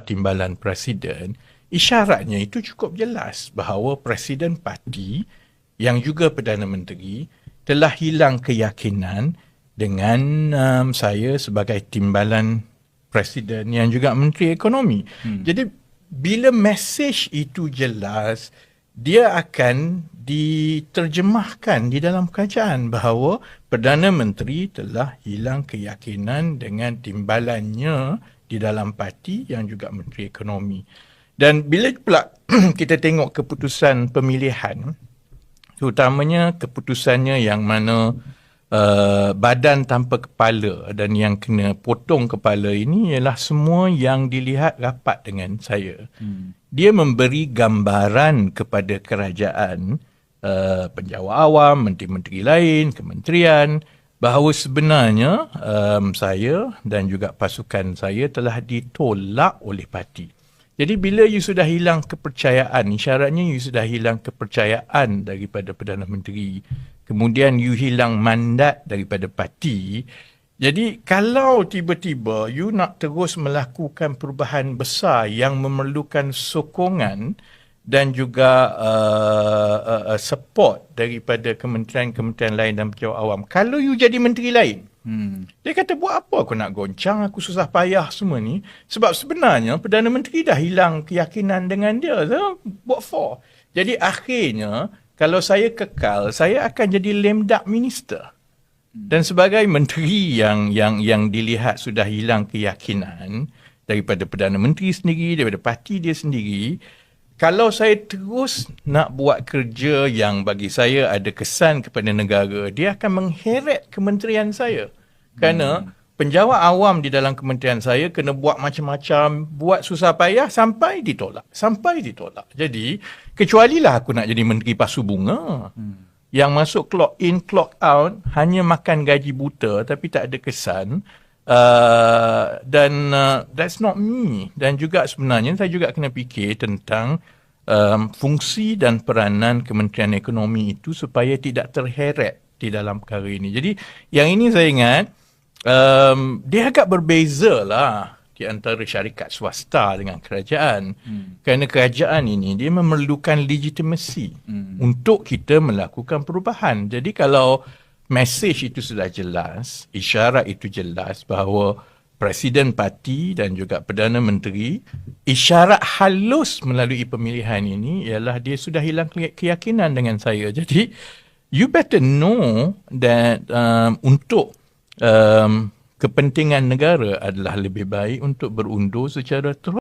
timbalan presiden, isyaratnya itu cukup jelas bahawa presiden parti yang juga Perdana Menteri telah hilang keyakinan dengan um, saya sebagai timbalan presiden yang juga menteri ekonomi. Hmm. Jadi bila mesej itu jelas, dia akan diterjemahkan di dalam kerajaan bahawa Perdana Menteri telah hilang keyakinan dengan timbalannya di dalam parti yang juga menteri ekonomi. Dan bila pula kita tengok keputusan pemilihan, terutamanya keputusannya yang mana uh, badan tanpa kepala dan yang kena potong kepala ini ialah semua yang dilihat rapat dengan saya. Hmm. Dia memberi gambaran kepada kerajaan, uh, penjawat awam, menteri-menteri lain, kementerian, bahawa sebenarnya um, saya dan juga pasukan saya telah ditolak oleh parti. Jadi bila you sudah hilang kepercayaan, isyaratnya you sudah hilang kepercayaan daripada Perdana Menteri, kemudian you hilang mandat daripada parti, jadi kalau tiba-tiba you nak terus melakukan perubahan besar yang memerlukan sokongan, dan juga uh, uh, uh, support daripada kementerian-kementerian lain dan pejabat awam. Kalau you jadi menteri lain, hmm. dia kata buat apa aku nak goncang, aku susah payah semua ni. Sebab sebenarnya Perdana Menteri dah hilang keyakinan dengan dia. So, what for? Jadi akhirnya, kalau saya kekal, saya akan jadi lame duck minister. Dan sebagai menteri yang yang yang dilihat sudah hilang keyakinan daripada Perdana Menteri sendiri, daripada parti dia sendiri, kalau saya terus nak buat kerja yang bagi saya ada kesan kepada negara, dia akan mengheret kementerian saya. Kerana hmm. penjawat awam di dalam kementerian saya kena buat macam-macam, buat susah payah sampai ditolak. Sampai ditolak. Jadi, kecualilah aku nak jadi menteri pasu bunga. Hmm. Yang masuk clock in, clock out, hanya makan gaji buta tapi tak ada kesan. Uh, dan uh, that's not me dan juga sebenarnya saya juga kena fikir tentang um, fungsi dan peranan Kementerian Ekonomi itu supaya tidak terheret di dalam perkara ini. Jadi yang ini saya ingat um, dia agak berbeza lah di antara syarikat swasta dengan kerajaan. Hmm. Kerana kerajaan ini dia memerlukan legitimasi hmm. untuk kita melakukan perubahan. Jadi kalau mesej itu sudah jelas, isyarat itu jelas bahawa Presiden Parti dan juga Perdana Menteri isyarat halus melalui pemilihan ini ialah dia sudah hilang keyakinan dengan saya. Jadi you better know that um, untuk um, kepentingan negara adalah lebih baik untuk berundur secara terus